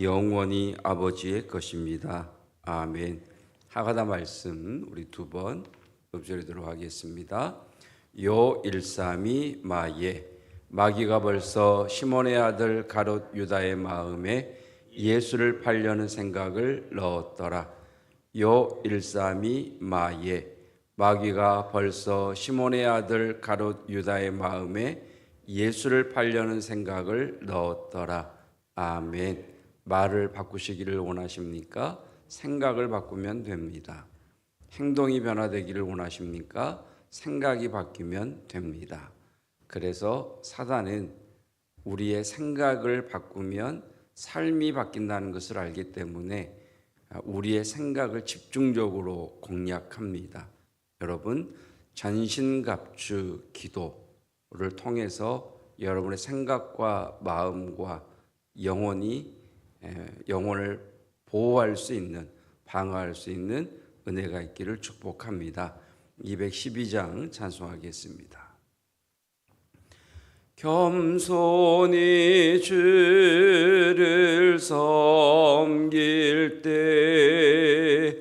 영원히 아버지의 것입니다. 아멘. 하가다 말씀 우리 두 번 읊조리도록 하겠습니다. 요 일삼이 마예 마귀가 벌써 시몬의 아들 가롯 유다의 마음에 예수를 팔려는 생각을 넣었더라. 요 일삼이 마예 마귀가 벌써 시몬의 아들 가롯 유다의 마음에 예수를 팔려는 생각을 넣었더라. 아멘. 말을 바꾸시기를 원하십니까? 생각을 바꾸면 됩니다. 행동이 변화되기를 원하십니까? 생각이 바뀌면 됩니다. 그래서 사단은 우리의 생각을 바꾸면 삶이 바뀐다는 것을 알기 때문에 우리의 생각을 집중적으로 공략합니다. 여러분, 전신갑주 기도를 통해서 여러분의 생각과 마음과 영혼이 영혼을 보호할 수 있는 방어할 수 있는 은혜가 있기를 축복합니다. 212장 찬송하겠습니다. 겸손히 주를 섬길 때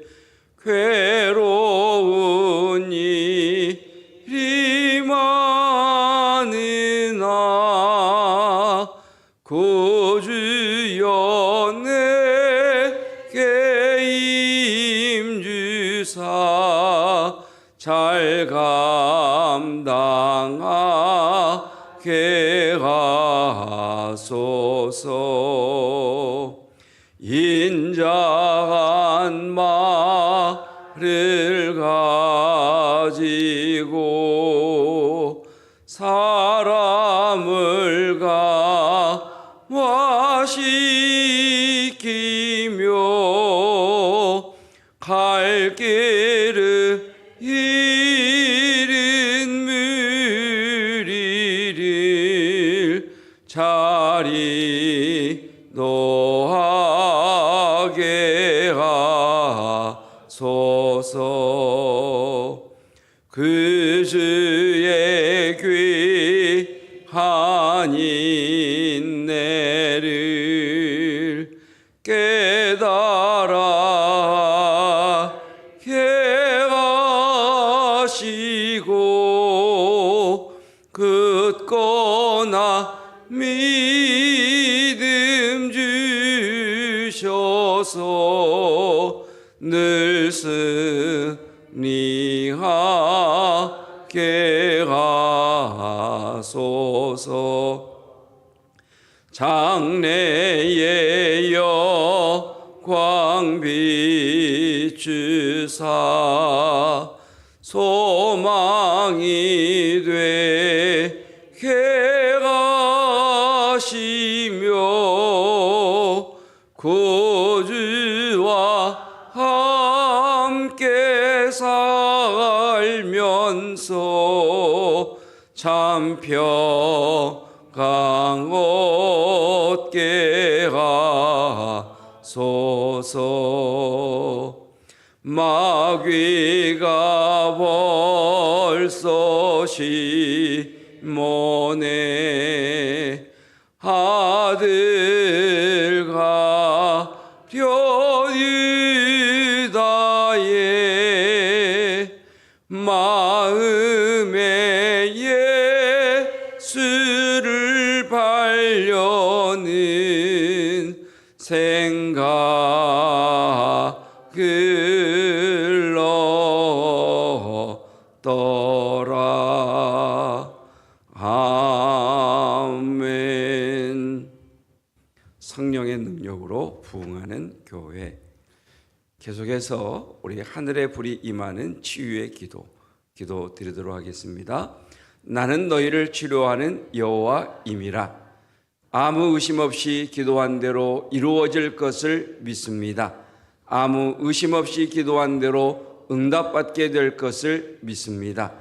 자 장래의 영광 비추사 소망이 되게 하시며 구주와 함께 살면서 참평 마음에 예수를 발려는 생각을 넣더라. 아멘. 성령의 능력으로 부흥하는 교회. 계속해서 우리 하늘의 불이 임하는 치유의 기도 기도 드리도록 하겠습니다. 나는 너희를 치료하는 여호와임이라 아무 의심 없이 기도한 대로 이루어질 것을 믿습니다. 아무 의심 없이 기도한 대로 응답받게 될 것을 믿습니다.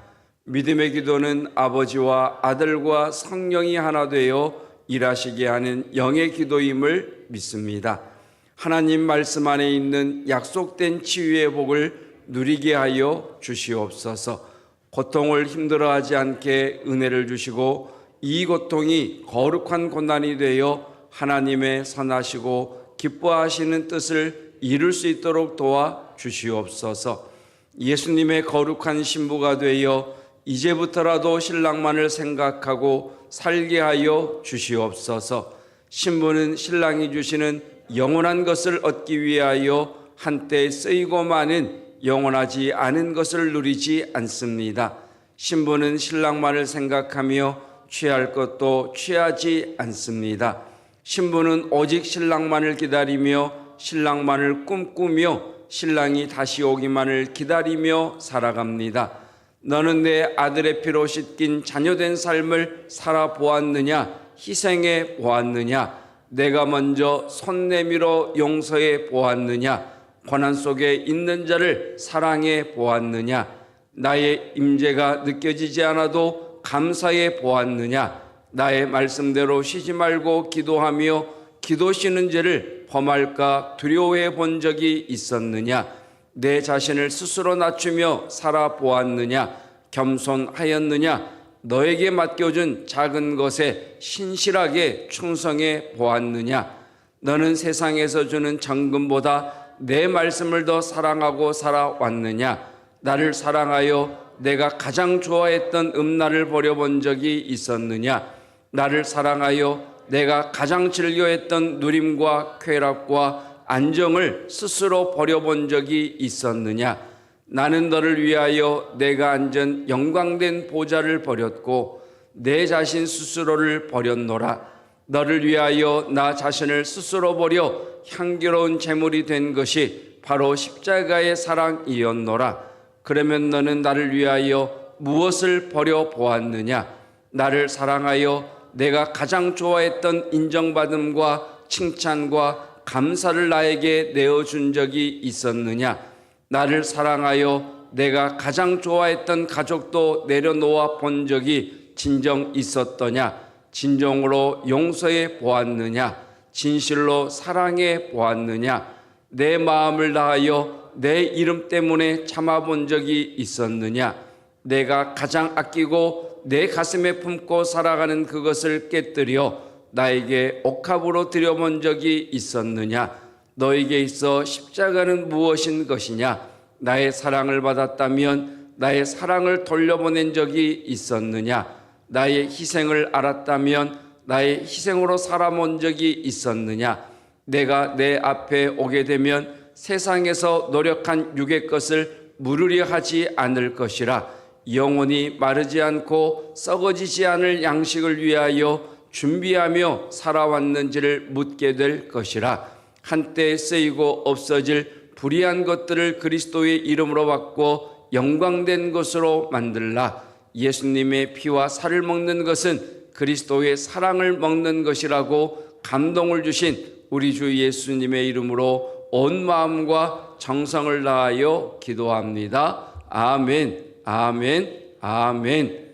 믿음의 기도는 아버지와 아들과 성령이 하나 되어 일하시게 하는 영의 기도임을 믿습니다. 하나님 말씀 안에 있는 약속된 치유의 복을 누리게 하여 주시옵소서. 고통을 힘들어하지 않게 은혜를 주시고 이 고통이 거룩한 고난이 되어 하나님의 선하시고 기뻐하시는 뜻을 이룰 수 있도록 도와 주시옵소서. 예수님의 거룩한 신부가 되어 이제부터라도 신랑만을 생각하고 살게 하여 주시옵소서. 신부는 신랑이 주시는 영원한 것을 얻기 위하여 한때 쓰이고 마는 영원하지 않은 것을 누리지 않습니다. 신부는 신랑만을 생각하며 취할 것도 취하지 않습니다. 신부는 오직 신랑만을 기다리며 신랑만을 꿈꾸며 신랑이 다시 오기만을 기다리며 살아갑니다. 너는 내 아들의 피로 씻긴 자녀된 삶을 살아보았느냐? 희생해 보았느냐? 내가 먼저 손 내밀어 용서해 보았느냐? 고난 속에 있는 자를 사랑해 보았느냐? 나의 임재가 느껴지지 않아도 감사해 보았느냐? 나의 말씀대로 쉬지 말고 기도하며 기도 쉬는 죄를 범할까 두려워해 본 적이 있었느냐? 내 자신을 스스로 낮추며 살아 보았느냐? 겸손하였느냐? 너에게 맡겨준 작은 것에 신실하게 충성해 보았느냐? 너는 세상에서 주는 정금보다 내 말씀을 더 사랑하고 살아왔느냐? 나를 사랑하여 내가 가장 좋아했던 음란을 버려본 적이 있었느냐? 나를 사랑하여 내가 가장 즐겨했던 누림과 쾌락과 안정을 스스로 버려본 적이 있었느냐? 나는 너를 위하여 내가 앉은 영광된 보좌를 버렸고 내 자신 스스로를 버렸노라. 너를 위하여 나 자신을 스스로 버려 향기로운 제물이 된 것이 바로 십자가의 사랑이었노라. 그러면 너는 나를 위하여 무엇을 버려 보았느냐? 나를 사랑하여 내가 가장 좋아했던 인정받음과 칭찬과 감사를 나에게 내어준 적이 있었느냐? 나를 사랑하여 내가 가장 좋아했던 가족도 내려놓아 본 적이 진정 있었더냐? 진정으로 용서해 보았느냐? 진실로 사랑해 보았느냐? 내 마음을 다하여 내 이름 때문에 참아본 적이 있었느냐? 내가 가장 아끼고 내 가슴에 품고 살아가는 그것을 깨뜨려 나에게 옥합으로 들여본 적이 있었느냐? 너에게 있어 십자가는 무엇인 것이냐? 나의 사랑을 받았다면 나의 사랑을 돌려보낸 적이 있었느냐? 나의 희생을 알았다면 나의 희생으로 살아본 적이 있었느냐? 내가 내 앞에 오게 되면 세상에서 노력한 육의 것을 물으려 하지 않을 것이라 영원히 마르지 않고 썩어지지 않을 양식을 위하여 준비하며 살아왔는지를 묻게 될 것이라 한때 쓰이고 없어질 불의한 것들을 그리스도의 이름으로 받고 영광된 것으로 만들라 예수님의 피와 살을 먹는 것은 그리스도의 사랑을 먹는 것이라고 감동을 주신 우리 주 예수님의 이름으로 온 마음과 정성을 다하여 기도합니다. 아멘, 아멘, 아멘.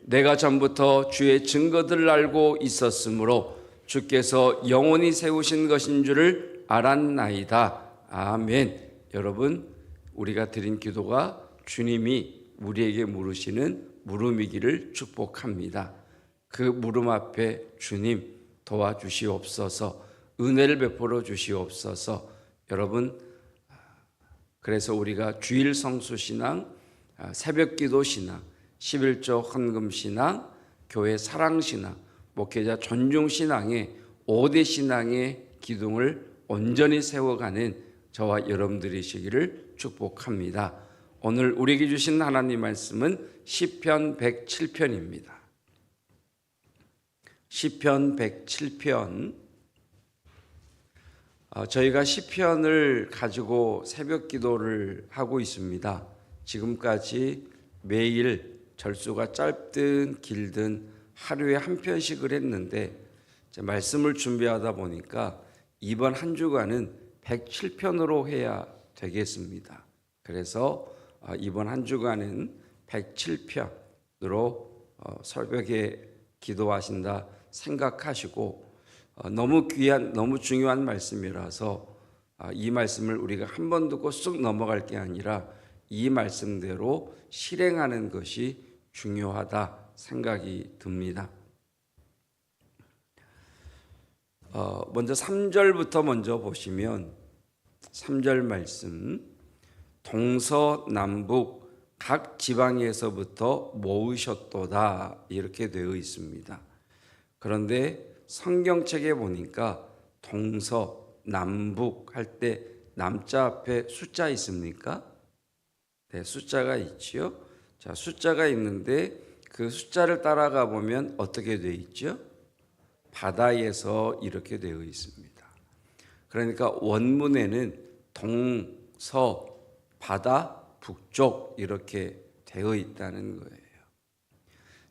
내가 전부터 주의 증거들을 알고 있었으므로 주께서 영원히 세우신 것인 줄을 알았나이다. 아멘. 여러분, 우리가 드린 기도가 주님이 우리에게 물으시는 물음이기를 축복합니다. 그 물음 앞에 주님 도와주시옵소서. 은혜를 베풀어 주시옵소서. 여러분 그래서 우리가 주일 성수 신앙, 새벽 기도 신앙, 11조 헌금 신앙, 교회 사랑 신앙, 목회자 존중 신앙의 5대 신앙의 기둥을 온전히 세워가는 저와 여러분들이시기를 축복합니다. 오늘 우리에게 주신 하나님 말씀은 시편 107편입니다. 시편 107편 어, 저희가 시편을 가지고 새벽 기도를 하고 있습니다. 지금까지 매일 절수가 짧든 길든 하루에 한 편씩을 했는데 말씀을 준비하다 보니까 이번 한 주간은 107편으로 해야 되겠습니다. 그래서 어, 이번 한 주간은 107편으로 어, 새벽에 기도하신다 생각하시고 어, 너무 귀한 너무 중요한 말씀이라서 아, 이 말씀을 우리가 한 번 듣고 쑥 넘어갈 게 아니라 이 말씀대로 실행하는 것이 중요하다 생각이 듭니다. 어, 먼저 3절부터 먼저 보시면 3절 말씀 동서남북 각 지방에서부터 모으셨도다 이렇게 되어 있습니다. 그런데 성경책에 보니까 동서 남북 할 때 남자 앞에 숫자 있습니까? 네, 숫자가 있지요. 자, 숫자가 있는데 그 숫자를 따라가 보면 어떻게 되어 있죠? 바다에서 이렇게 되어 있습니다. 그러니까 원문에는 동서 바다 북쪽 이렇게 되어 있다는 거예요.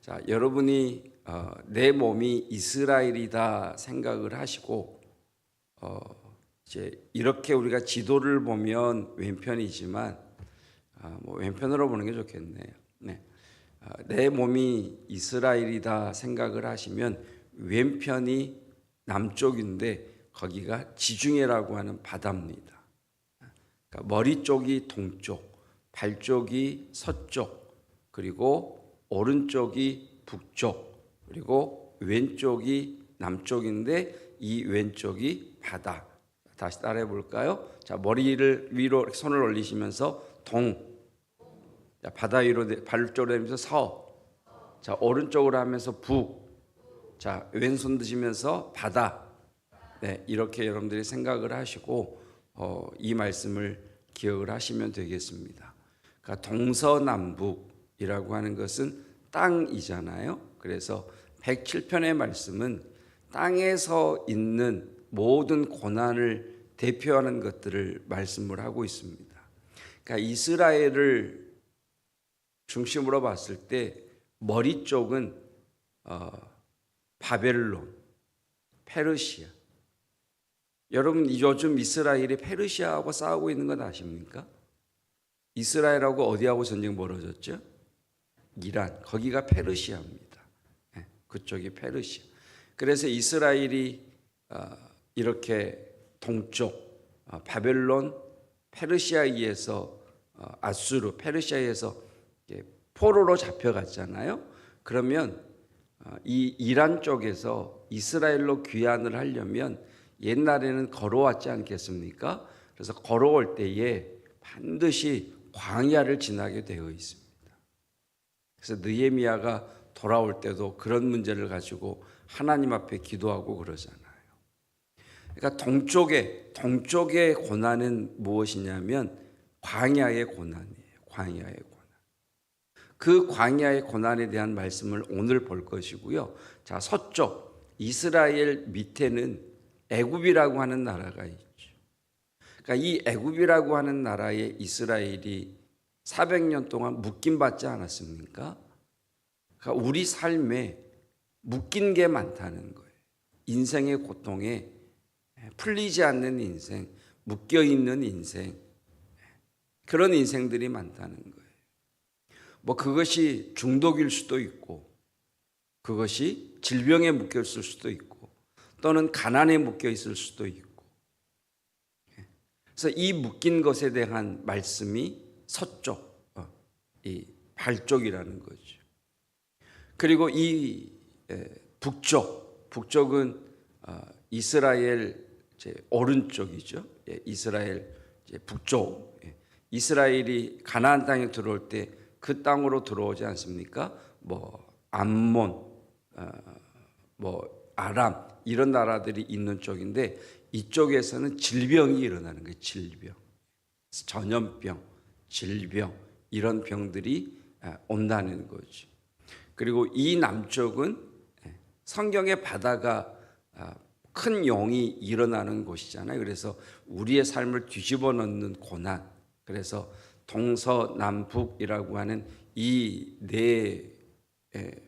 자, 여러분이 어, 내 몸이 이스라엘이다 생각을 하시고 어, 이제 이렇게 우리가 지도를 보면 왼편이지만 아, 뭐 왼편으로 보는 게 좋겠네요. 네. 아, 내 몸이 이스라엘이다 생각을 하시면 왼편이 남쪽인데 거기가 지중해라고 하는 바다입니다. 그러니까 머리 쪽이 동쪽, 발 쪽이 서쪽, 그리고 오른쪽이 북쪽, 그리고 왼쪽이 남쪽인데 이 왼쪽이 바다. 다시 따라해 볼까요? 자, 머리를 위로 손을 올리시면서 동. 자, 바다 위로 내- 발 쪽으로 내면서 서. 자, 오른쪽으로 하면서 북. 자, 왼손 드시면서 바다. 네, 이렇게 여러분들이 생각을 하시고 어, 이 말씀을 기억을 하시면 되겠습니다. 그러니까 동서남북이라고 하는 것은 땅이잖아요. 그래서 107편의 말씀은 땅에서 있는 모든 고난을 대표하는 것들을 말씀을 하고 있습니다. 그러니까 이스라엘을 중심으로 봤을 때 머리 쪽은 어, 바벨론, 페르시아. 여러분 요즘 이스라엘이 페르시아하고 싸우고 있는 건 아십니까? 이스라엘하고 어디하고 전쟁 벌어졌죠? 이란. 거기가 페르시아입니다. 예, 그쪽이 페르시아. 그래서 이스라엘이 어, 이렇게 동쪽 어, 바벨론, 페르시아에 의해서 어, 아수르, 페르시아에서 포로로 잡혀갔잖아요. 그러면 어, 이 이란 쪽에서 이스라엘로 귀환을 하려면 옛날에는 걸어왔지 않겠습니까? 그래서 걸어올 때에 반드시 광야를 지나게 되어 있습니다. 그래서 느헤미야가 돌아올 때도 그런 문제를 가지고 하나님 앞에 기도하고 그러잖아요. 그러니까 동쪽에 동쪽의 고난은 무엇이냐면 광야의 고난이에요. 광야의 고난. 그 광야의 고난에 대한 말씀을 오늘 볼 것이고요. 자, 서쪽 이스라엘 밑에는 애굽이라고 하는 나라가 있죠. 그러니까 이 애굽이라고 하는 나라에 이스라엘이 400년 동안 묶임 받지 않았습니까? 그러니까 우리 삶에 묶인 게 많다는 거예요. 인생의 고통에 풀리지 않는 인생, 묶여 있는 인생, 그런 인생들이 많다는 거예요. 뭐 그것이 중독일 수도 있고, 그것이 질병에 묶여 있을 수도 있고, 또는 가난에 묶여 있을 수도 있고. 그래서 이 묶인 것에 대한 말씀이 서쪽, 어, 이 발쪽이라는 거죠. 그리고 이 에, 북쪽, 북쪽은 어, 이스라엘 제 오른쪽이죠. 예, 이스라엘 북쪽. 예. 이스라엘이 가나안 땅에 들어올 때 그 땅으로 들어오지 않습니까? 뭐 암몬, 어, 뭐 아람 이런 나라들이 있는 쪽인데 이쪽에서는 질병이 일어나는 거예요. 질병, 전염병, 질병 이런 병들이 아, 온다는 거죠. 그리고 이 남쪽은 예, 성경의 바다가 아, 큰 용이 일어나는 곳이잖아요. 그래서 우리의 삶을 뒤집어 놓는 고난. 그래서 동서남북이라고 하는 이 네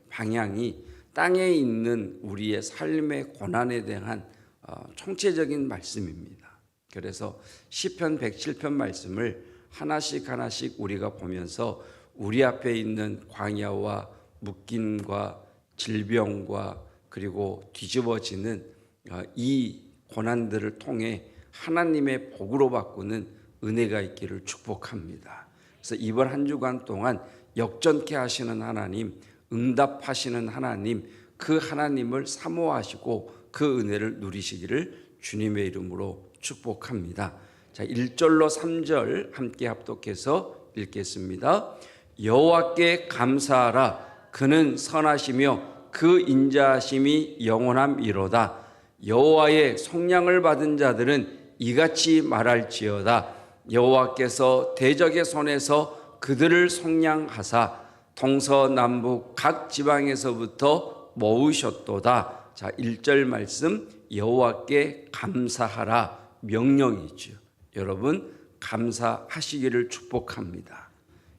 방향이 땅에 있는 우리의 삶의 고난에 대한 어, 총체적인 말씀입니다. 그래서 시편 107편 말씀을 하나씩 하나씩 우리가 보면서 우리 앞에 있는 광야와 묶임과 질병과 그리고 뒤집어지는 어, 이 고난들을 통해 하나님의 복으로 바꾸는 은혜가 있기를 축복합니다. 그래서 이번 한 주간 동안 역전케 하시는 하나님, 응답하시는 하나님, 그 하나님을 사모하시고 그 은혜를 누리시기를 주님의 이름으로 축복합니다. 자, 1절로 3절 함께 합독해서 읽겠습니다. 여호와께 감사하라 그는 선하시며 그 인자하심이 영원함이로다. 여호와의 속량을 받은 자들은 이같이 말할지어다. 여호와께서 대적의 손에서 그들을 속량하사 동서남북 각 지방에서부터 모으셨도다. 자, 1절 말씀 여호와께 감사하라 명령이죠. 여러분 감사하시기를 축복합니다.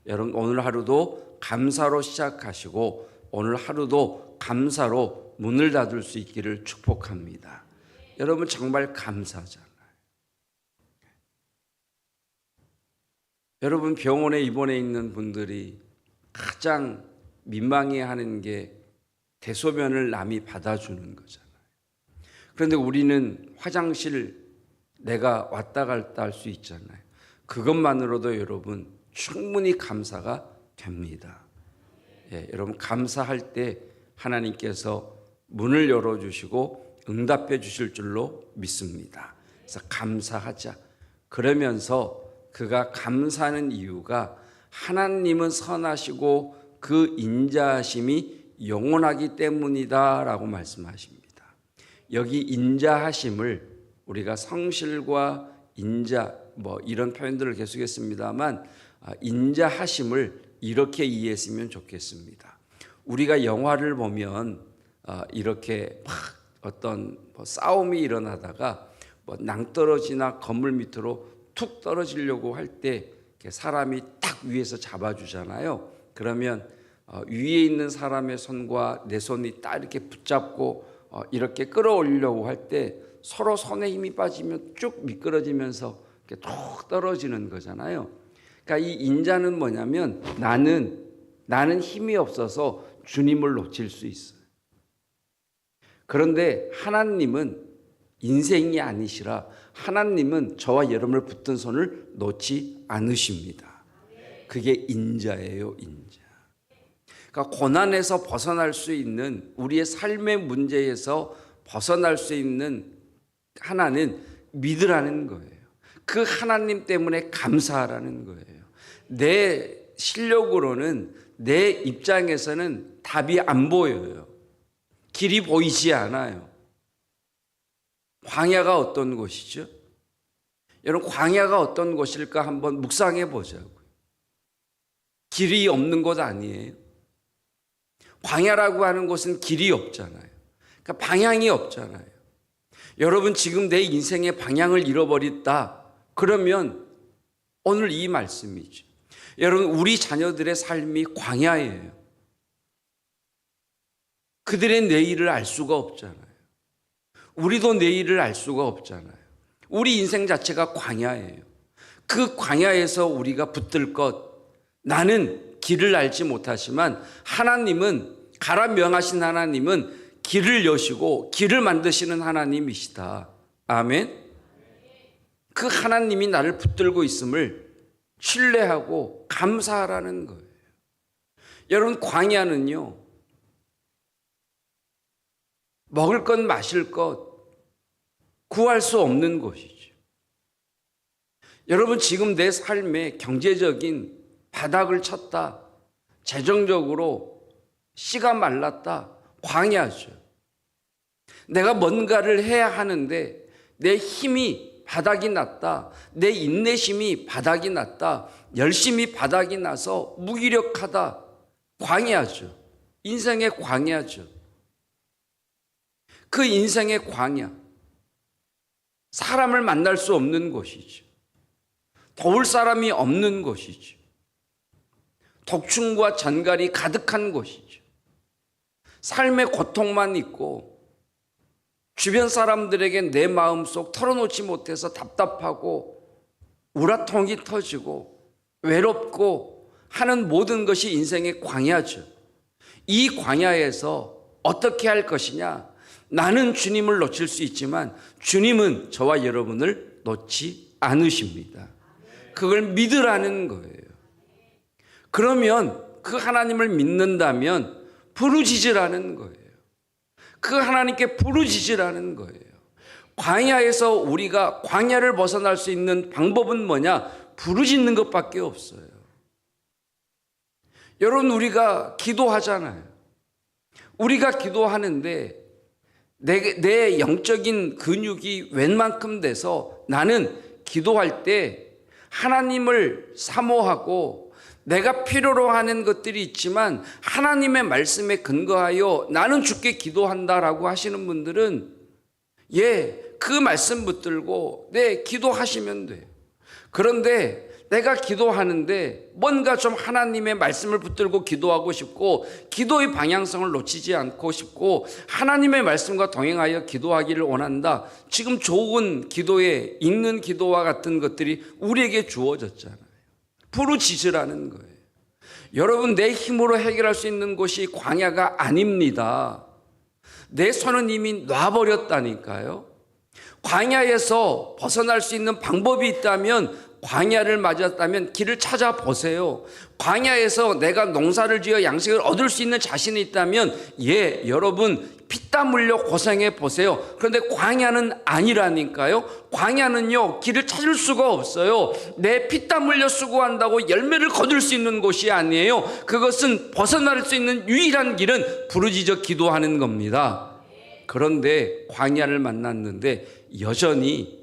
여러분 오늘 하루도 감사로 시작하시고 오늘 하루도 감사로 문을 닫을 수 있기를 축복합니다. 여러분 정말 감사잖아요. 여러분 병원에 입원해 있는 분들이 가장 민망해하는 게 대소변을 남이 받아주는 거잖아요. 그런데 우리는 화장실 내가 왔다 갔다 할 수 있잖아요. 그것만으로도 여러분 충분히 감사가 됩니다. 예, 여러분 감사할 때 하나님께서 문을 열어주시고 응답해 주실 줄로 믿습니다. 그래서 감사하자. 그러면서 그가 감사하는 이유가 하나님은 선하시고 그 인자하심이 영원하기 때문이다라고 말씀하십니다. 여기 인자하심을 우리가 성실과 인자 뭐 이런 표현들을 계속했습니다만 아, 인자하심을 이렇게 이해했으면 좋겠습니다. 우리가 영화를 보면 아, 이렇게 막 어떤 뭐 싸움이 일어나다가 뭐 낭떠러지나 건물 밑으로 툭 떨어지려고 할 때 사람이 딱 위에서 잡아주잖아요. 그러면 어, 위에 있는 사람의 손과 내 손이 딱 이렇게 붙잡고 어, 이렇게 끌어올리려고 할 때 서로 손에 힘이 빠지면 쭉 미끄러지면서 이렇게 툭 떨어지는 거잖아요. 그러니까 이 인자는 뭐냐면 나는 나는 힘이 없어서 주님을 놓칠 수 있어요. 그런데 하나님은 인생이 아니시라 하나님은 저와 여러분을 붙든 손을 놓지 않으십니다. 그게 인자예요, 인자. 그러니까 고난에서 벗어날 수 있는 우리의 삶의 문제에서 벗어날 수 있는 하나는 믿으라는 거예요. 그 하나님 때문에 감사하라는 거예요. 내 실력으로는 내 입장에서는 답이 안 보여요. 길이 보이지 않아요. 광야가 어떤 곳이죠? 여러분, 광야가 어떤 곳일까 한번 묵상해 보자고요. 길이 없는 곳 아니에요. 광야라고 하는 곳은 길이 없잖아요. 그러니까 방향이 없잖아요. 여러분, 지금 내 인생의 방향을 잃어버렸다. 그러면 오늘 이 말씀이죠. 여러분, 우리 자녀들의 삶이 광야예요. 그들의 내일을 알 수가 없잖아요. 우리도 내일을 알 수가 없잖아요. 우리 인생 자체가 광야예요. 그 광야에서 우리가 붙들 것, 나는 길을 알지 못하지만 하나님은 가라 명하신 하나님은 길을 여시고 길을 만드시는 하나님이시다. 아멘. 그 하나님이 나를 붙들고 있음을 신뢰하고 감사하라는 거예요. 여러분 광야는요. 먹을 것 마실 것 구할 수 없는 곳이죠. 여러분 지금 내 삶에 경제적인 바닥을 쳤다. 재정적으로 씨가 말랐다. 광야죠. 내가 뭔가를 해야 하는데 내 힘이 바닥이 났다. 내 인내심이 바닥이 났다. 열심히 바닥이 나서 무기력하다. 광야죠. 인생의 광야죠. 그 인생의 광야. 사람을 만날 수 없는 곳이죠. 도울 사람이 없는 곳이죠. 독충과 전갈이 가득한 곳이죠. 삶의 고통만 있고 주변 사람들에게 내 마음속 털어놓지 못해서 답답하고 우라통이 터지고 외롭고 하는 모든 것이 인생의 광야죠. 이 광야에서 어떻게 할 것이냐? 나는 주님을 놓칠 수 있지만 주님은 저와 여러분을 놓지 않으십니다. 그걸 믿으라는 거예요. 그러면 그 하나님을 믿는다면 부르짖으라는 거예요. 그 하나님께 부르짖으라는 거예요. 광야에서 우리가 광야를 벗어날 수 있는 방법은 뭐냐? 부르짖는 것밖에 없어요. 여러분 우리가 기도하잖아요. 우리가 기도하는데 내, 내 영적인 근육이 웬만큼 돼서 나는 기도할 때 하나님을 사모하고 내가 필요로 하는 것들이 있지만 하나님의 말씀에 근거하여 나는 주께 기도한다라고 하시는 분들은 예, 그 말씀 붙들고 네, 기도하시면 돼요. 그런데 내가 기도하는데 뭔가 좀 하나님의 말씀을 붙들고 기도하고 싶고 기도의 방향성을 놓치지 않고 싶고 하나님의 말씀과 동행하여 기도하기를 원한다. 지금 좋은 기도에 읽는 기도와 같은 것들이 우리에게 주어졌잖아요. 부르짖으라는 거예요. 여러분 내 힘으로 해결할 수 있는 것이 광야가 아닙니다. 내 손은 이미 놔버렸다니까요. 광야에서 벗어날 수 있는 방법이 있다면 광야를 맞았다면 길을 찾아보세요. 광야에서 내가 농사를 지어 양식을 얻을 수 있는 자신이 있다면 예, 여러분 피땀 흘려 고생해 보세요. 그런데 광야는 아니라니까요. 광야는요, 길을 찾을 수가 없어요. 내 피땀 흘려 수고한다고 열매를 거둘 수 있는 곳이 아니에요. 그것은 벗어날 수 있는 유일한 길은 부르짖어 기도하는 겁니다. 그런데 광야를 만났는데 여전히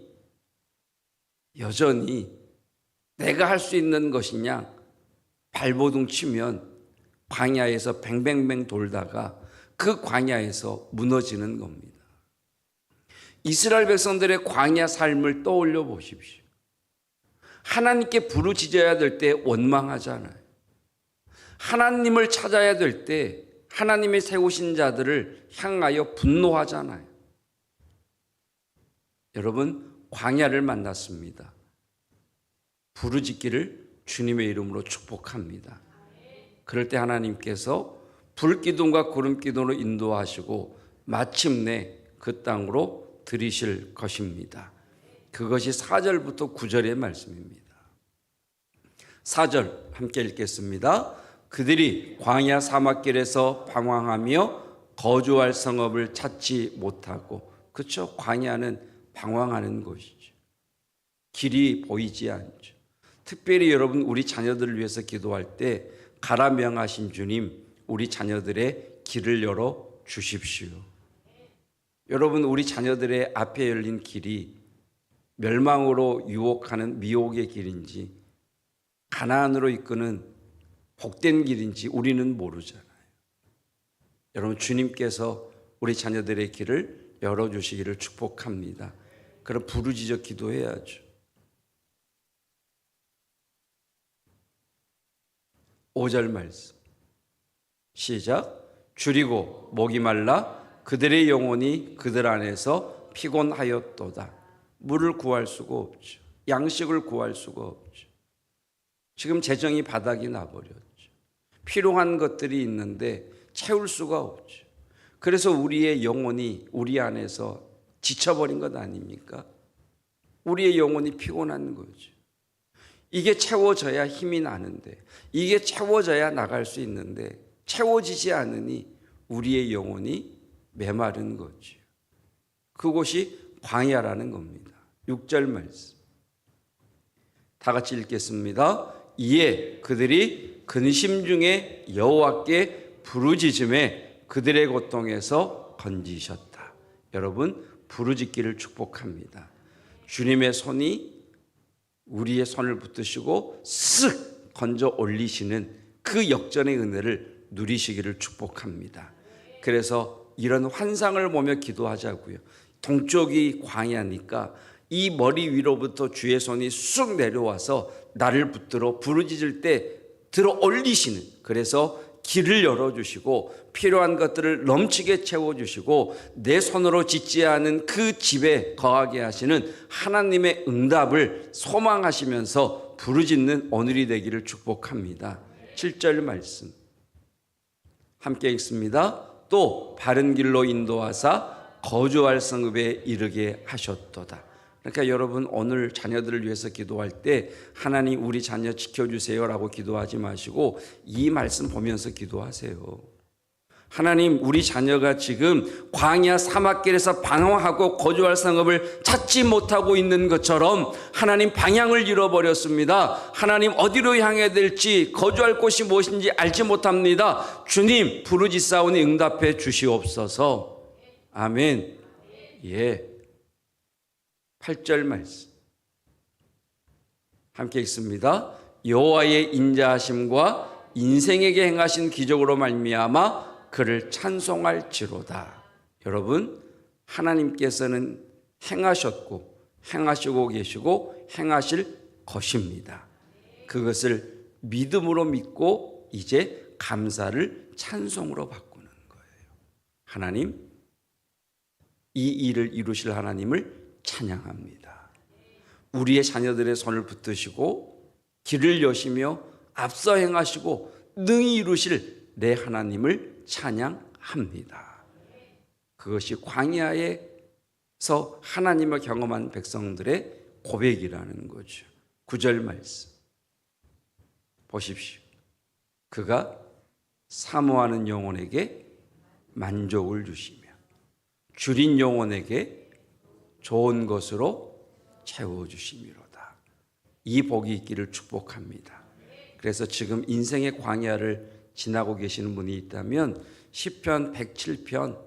여전히 내가 할 수 있는 것이냐 발버둥 치면 광야에서 뱅뱅뱅 돌다가 그 광야에서 무너지는 겁니다. 이스라엘 백성들의 광야 삶을 떠올려 보십시오. 하나님께 부르짖어야 될 때 원망하잖아요. 하나님을 찾아야 될 때 하나님의 세우신 자들을 향하여 분노하잖아요. 여러분 광야를 만났습니다. 부르짖기를 주님의 이름으로 축복합니다. 그럴 때 하나님께서 불기둥과 구름기둥으로 인도하시고 마침내 그 땅으로 들이실 것입니다. 그것이 4절부터 9절의 말씀입니다. 4절 함께 읽겠습니다. 그들이 광야 사막길에서 방황하며 거주할 성읍을 찾지 못하고 그렇죠? 광야는 방황하는 곳이죠. 길이 보이지 않죠. 특별히 여러분 우리 자녀들을 위해서 기도할 때 가라 명하신 주님 우리 자녀들의 길을 열어 주십시오. 여러분 우리 자녀들의 앞에 열린 길이 멸망으로 유혹하는 미혹의 길인지 가나안으로 이끄는 복된 길인지 우리는 모르잖아요. 여러분 주님께서 우리 자녀들의 길을 열어 주시기를 축복합니다. 그럼 부르짖어 기도해야죠. 5절 말씀. 시작. 줄이고 목이 말라 그들의 영혼이 그들 안에서 피곤하였도다. 물을 구할 수가 없죠. 양식을 구할 수가 없죠. 지금 재정이 바닥이 나버렸죠. 필요한 것들이 있는데 채울 수가 없죠. 그래서 우리의 영혼이 우리 안에서 지쳐버린 것 아닙니까? 우리의 영혼이 피곤한 거죠. 이게 채워져야 힘이 나는데, 이게 채워져야 나갈 수 있는데, 채워지지 않으니 우리의 영혼이 메마른 거죠. 그곳이 광야라는 겁니다. 6절 말씀. 다 같이 읽겠습니다. 이에 그들이 근심 중에 여호와께 부르짖음에 그들의 고통에서 건지셨다. 여러분 부르짖기를 축복합니다. 주님의 손이 우리의 손을 붙드시고 쓱 건져 올리시는 그 역전의 은혜를 누리시기를 축복합니다. 그래서 이런 환상을 보며 기도하자고요. 동쪽이 광야니까 이 머리 위로부터 주의 손이 쑥 내려와서 나를 붙들어 부르짖을 때 들어 올리시는 그래서 길을 열어주시고 필요한 것들을 넘치게 채워주시고 내 손으로 짓지 않은 그 집에 거하게 하시는 하나님의 응답을 소망하시면서 부르짖는 오늘이 되기를 축복합니다. 7절 말씀 함께 읽습니다. 또 바른 길로 인도하사 거주할 성읍에 이르게 하셨도다. 그러니까 여러분 오늘 자녀들을 위해서 기도할 때 하나님 우리 자녀 지켜주세요라고 기도하지 마시고 이 말씀 보면서 기도하세요. 하나님 우리 자녀가 지금 광야 사막길에서 방황하고 거주할 성읍을 찾지 못하고 있는 것처럼 하나님 방향을 잃어버렸습니다. 하나님 어디로 향해야 될지 거주할 곳이 무엇인지 알지 못합니다. 주님 부르짖사오니 응답해 주시옵소서. 아멘. 예. 8절 말씀. 함께 읽습니다. 여호와의 인자하심과 인생에게 행하신 기적으로 말미암아 그를 찬송할지로다. 여러분, 하나님께서는 행하셨고 행하시고 계시고 행하실 것입니다. 그것을 믿음으로 믿고 이제 감사를 찬송으로 바꾸는 거예요. 하나님, 이 일을 이루실 하나님을 찬양합니다. 우리의 자녀들의 손을 붙드시고 길을 여시며 앞서 행하시고 능히 이루실 내 하나님을 찬양합니다. 그것이 광야에서 하나님을 경험한 백성들의 고백이라는 거죠. 구절 말씀. 보십시오. 그가 사모하는 영혼에게 만족을 주시며 줄인 영혼에게 좋은 것으로 채워 주심이로다. 이 복이 있기를 축복합니다. 그래서 지금 인생의 광야를 지나고 계시는 분이 있다면 10편 107편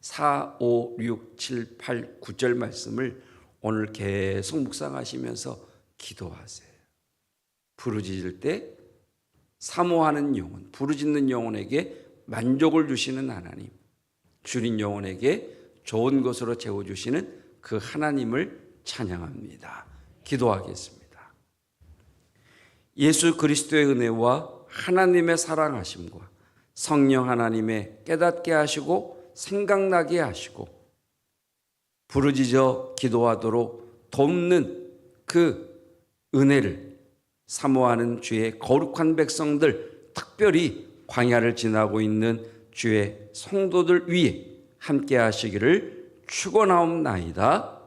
4, 5, 6, 7, 8, 9절 말씀을 오늘 계속 묵상하시면서 기도하세요. 부르짖을 때 사모하는 영혼, 부르짖는 영혼에게 만족을 주시는 하나님, 줄인 영혼에게 좋은 것으로 채워주시는 그 하나님을 찬양합니다. 기도하겠습니다. 예수 그리스도의 은혜와 하나님의 사랑하심과 성령 하나님의 깨닫게 하시고 생각나게 하시고 부르짖어 기도하도록 돕는 그 은혜를 사모하는 주의 거룩한 백성들 특별히 광야를 지나고 있는 주의 성도들 위에 함께 하시기를 축원하옵나이다.